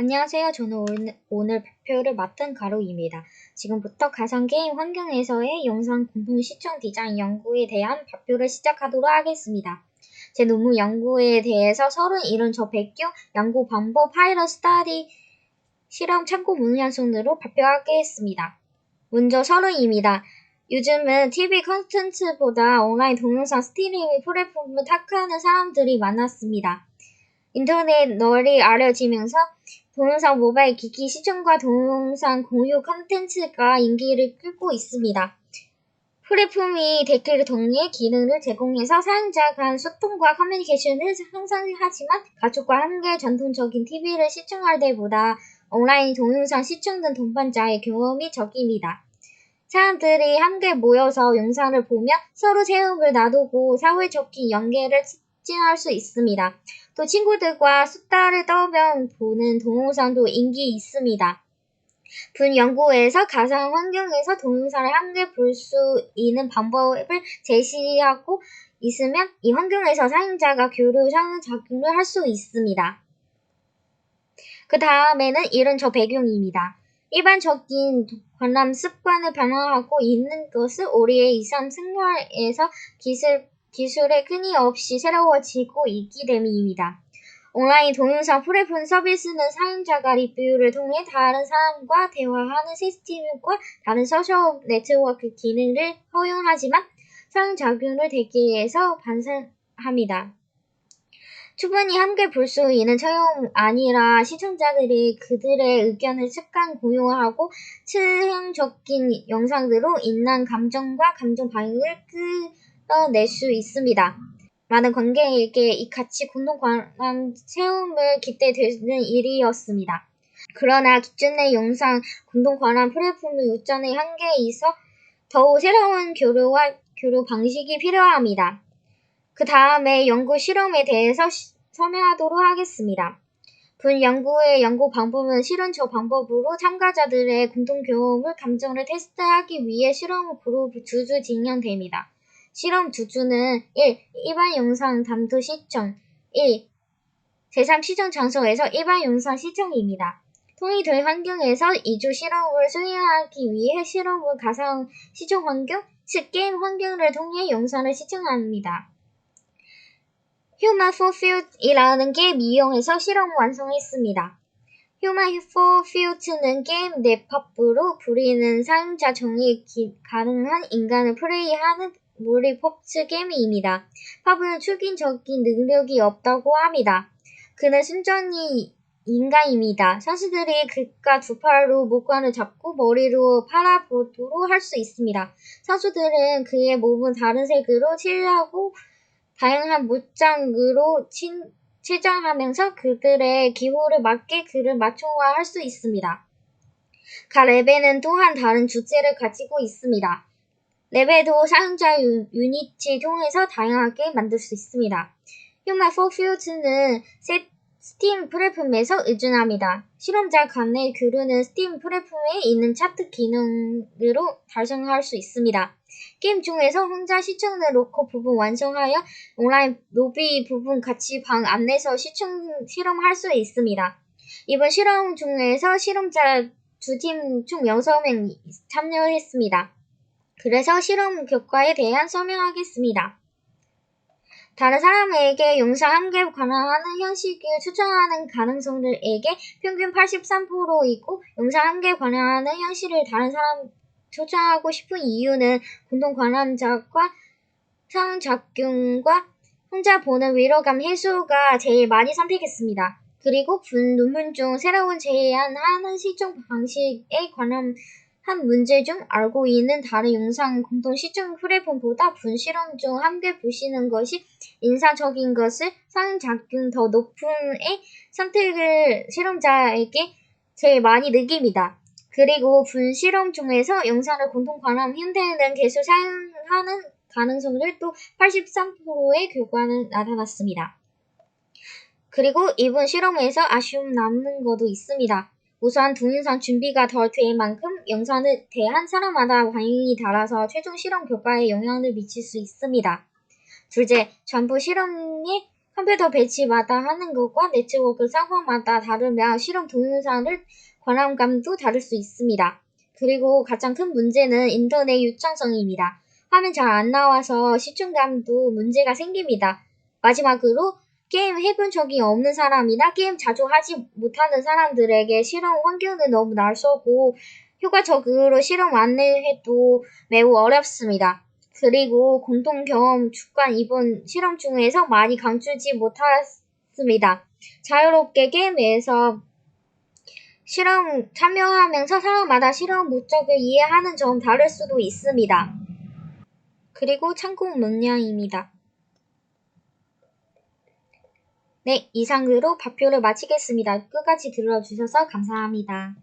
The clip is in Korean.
안녕하세요. 저는 오늘, 오늘 발표를 맡은 가로입니다. 지금부터 가상게임 환경에서의 영상 공동 시청 디자인 연구에 대한 발표를 시작하도록 하겠습니다. 제 논문 연구에 대해서 서른 이른 저 백교 연구 방법 파일럿 스타디 실험 참고 문헌 순으로 발표하겠습니다. 먼저 서른입니다. 요즘은 TV 컨텐츠보다 온라인 동영상 스트리밍 플랫폼을 탁하는 사람들이 많았습니다. 인터넷 널리 알려지면서 동영상 모바일 기기 시청과 동영상 공유 컨텐츠가 인기를 끌고 있습니다. 플랫폼이 댓글 동의 기능을 제공해서 사용자 간 소통과 커뮤니케이션을 향상하지만 가족과 함께 전통적인 TV를 시청할 때보다 온라인 동영상 시청 등 동반자의 경험이 적입니다. 사람들이 함께 모여서 영상을 보며 서로 체험을 나누고 사회적인 연계를 촉진할 수 있습니다. 또 친구들과 수다를 떨며 보는 동영상도 인기 있습니다. 분 연구에서 가상 환경에서 동영상을 함께 볼 수 있는 방법을 제시하고 있으면 이 환경에서 사용자가 교류 상호작용을 할 수 있습니다. 그 다음에는 이런 저 배경입니다. 일반적인 관람 습관을 변화하고 있는 것은 우리의 일상 생활에서 기술, 기술에 끊임없이 새로워지고 있기 때문입니다. 온라인 동영상 플랫폼 서비스는 사용자가 리뷰를 통해 다른 사람과 대화하는 시스템과 다른 소셜 네트워크 기능을 허용하지만 상작용을 대기해서 반성합니다. 충분히 함께 볼 수 있는 처형 아니라 시청자들이 그들의 의견을 습관 공유하고 실행적인 영상으로 인한 감정과 감정 반응을 끌어낼 수 있습니다. 많은 관객에게 이 같이 공동 관람 체험을 기대되는 일이었습니다. 그러나 기존의 영상 공동 관람 플랫폼의 요점의 한계에 있어 더욱 새로운 교류와 교류 방식이 필요합니다. 그 다음에 연구 실험에 대해서 시, 설명하도록 하겠습니다. 분 연구의 연구 방법은 실험처 방법으로 참가자들의 공동 경험을 감정을 테스트하기 위해 실험 그룹 두주 진행됩니다. 실험 주주는 1. 일반 영상 담도 시청 1. 제3 시청 장소에서 일반 영상 시청입니다. 통일될 환경에서 2주 실험을 수행하기 위해 실험을 가상 시청 환경, 즉 게임 환경을 통해 영상을 시청합니다. For Field이라는 게임 이용해서 실험을 완성했습니다. For Field는 게임 넷팝으로 부리는 사용자 정의 가능한 인간을 플레이하는 몰리 펍스 게임입니다. 팝은 출긴적인 능력이 없다고 합니다. 그는 순전히 인간입니다. 선수들이 그가 두 팔로 목관을 잡고 머리로 팔아보도록 할 수 있습니다. 선수들은 그의 몸을 다른 색으로 칠하고 다양한 물장으로 친, 치장하면서 그들의 기호를 맞게 그를 맞춤화할 수 있습니다. 각 레벨은 또한 다른 주제를 가지고 있습니다. 레벨도 사용자 유닛을 통해서 다양하게 만들 수 있습니다. Human for Field는 스팀 플랫폼에서 의존합니다. 실험자 간의 교류는 스팀 플랫폼에 있는 차트 기능으로 달성할 수 있습니다. 게임 중에서 혼자 시청을 놓고 부분 완성하여 온라인 로비 부분 같이 방 안내서 시청 실험할 수 있습니다. 이번 실험 중에서 실험자 두 팀 총 6명 참여했습니다. 그래서 실험 결과에 대한 설명하겠습니다. 다른 사람에게 영상 한개 관한하는 형식을 추천하는 가능성들에게 평균 83%이고 영상 한개 관한하는 형식을 다른 사람 추천하고 싶은 이유는 공동 관람자과 상작용과 혼자 보는 위로감 해소가 제일 많이 선택했습니다. 그리고 분 논문 중 새로운 제안하는 시청 방식에 관한 한 문제 중 알고 있는 다른 영상 공동 시청 플랫폼보다 분실험 중 함께 보시는 것이 인상적인 것을 상작용 더 높은의 선택을 실험자에게 제일 많이 느낍니다. 그리고 분실험 중에서 영상을 공동 관람 형태는 계속 사용하는 가능성을 또 83%의 결과는 나타났습니다. 그리고 이번 실험에서 아쉬움 남는 것도 있습니다. 우선 동영상 준비가 덜될 만큼 영상에 대한 사람마다 반응이 달라서 최종 실험 결과에 영향을 미칠 수 있습니다. 둘째, 전부 실험에 컴퓨터 배치마다 하는 것과 네트워크 상황마다 다르며 실험 동영상을 관람감도 다를 수 있습니다. 그리고 가장 큰 문제는 인터넷 유창성입니다. 화면 잘 안 나와서 시청감도 문제가 생깁니다. 마지막으로 게임 해본 적이 없는 사람이나 게임 자주 하지 못하는 사람들에게 실험 환경은 너무 낯설고 효과적으로 실험 안내해도 매우 어렵습니다. 그리고 공통 경험 주관 이번 실험 중에서 많이 강추지 못했습니다. 자유롭게 게임에서 실험 참여하면서 사람마다 실험 목적을 이해하는 점 다를 수도 있습니다. 그리고 참고 문양입니다. 네, 이상으로 발표를 마치겠습니다. 끝까지 들어주셔서 감사합니다.